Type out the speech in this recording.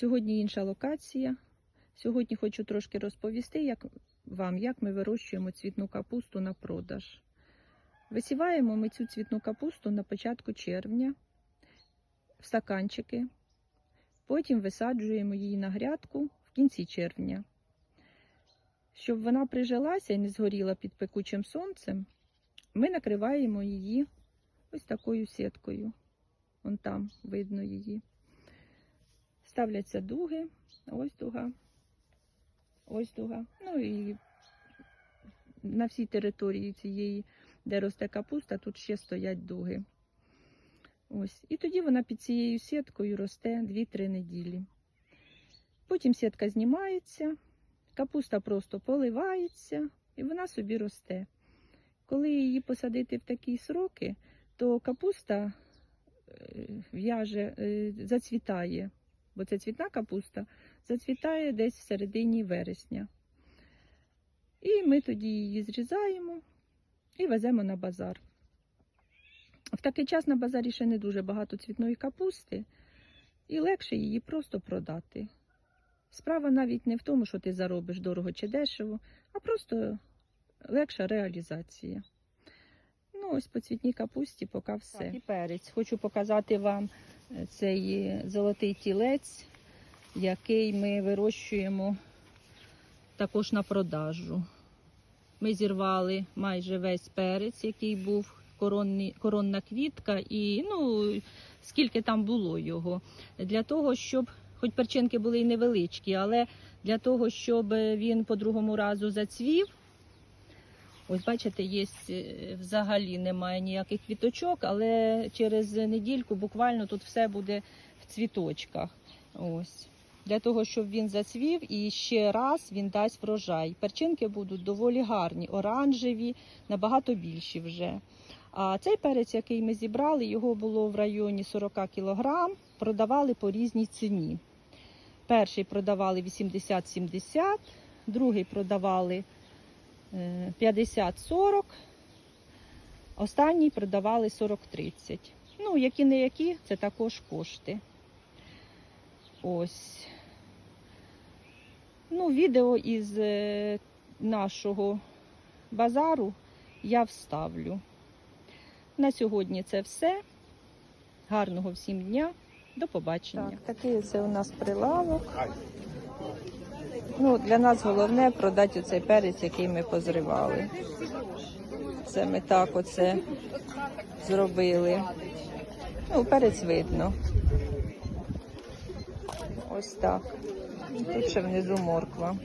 Сьогодні інша локація. Сьогодні хочу трошки розповісти як, вам, як ми вирощуємо цвітну капусту на продаж. Висіваємо ми цю цвітну капусту на початку червня в стаканчики. Потім висаджуємо її на грядку в кінці червня. Щоб вона прижилася і не згоріла під пекучим сонцем, ми накриваємо її ось такою сіткою. Вон там видно її. Ставляться дуги, ось дуга, ось дуга. Ну і на всій території цієї, де росте капуста, тут ще стоять дуги. Ось. І тоді вона під цією сіткою росте 2-3 неділі. Потім сітка знімається, капуста просто поливається і вона собі росте. Коли її посадити в такі сроки, то капуста е, в'яже, е, зацвітає, бо це цвітна капуста, зацвітає десь в середині вересня. І ми тоді її зрізаємо і веземо на базар. В такий час на базарі ще не дуже багато цвітної капусти, і легше її просто продати. Справа навіть не в тому, що ти заробиш дорого чи дешево, а просто легша реалізація. Ну, ось по цвітній капусті поки все. Так, і перець. Хочу показати вам цей золотий тілець, який ми вирощуємо також на продажу. Ми зірвали майже весь перець, який був коронний, коронна квітка, і ну, скільки там було його. Для того, щоб, хоч перчинки були і невеличкі, але для того, щоб він по другому разу зацвів, ось бачите, є е, взагалі немає ніяких квіточок, але через недільку буквально тут все буде в цвіточках. Ось. Для того, щоб він зацвів і ще раз він дасть врожай. Перчинки будуть доволі гарні, оранжеві, набагато більші вже. А цей перець, який ми зібрали, його було в районі 40 кг, продавали по різній ціні. Перший продавали 80-70, другий продавали 50-40, останній продавали 40-30. Ну, які не які, це також кошти. Ось. Ну, відео із е, нашого базару я вставлю. На сьогодні це все. Гарного всім дня. До побачення. Так, такий це у нас прилавок. Ну, для нас головне продати оцей перець, який ми позривали. Це ми так оце зробили. Ну, перець видно. Ось так. Тут ще внизу морква.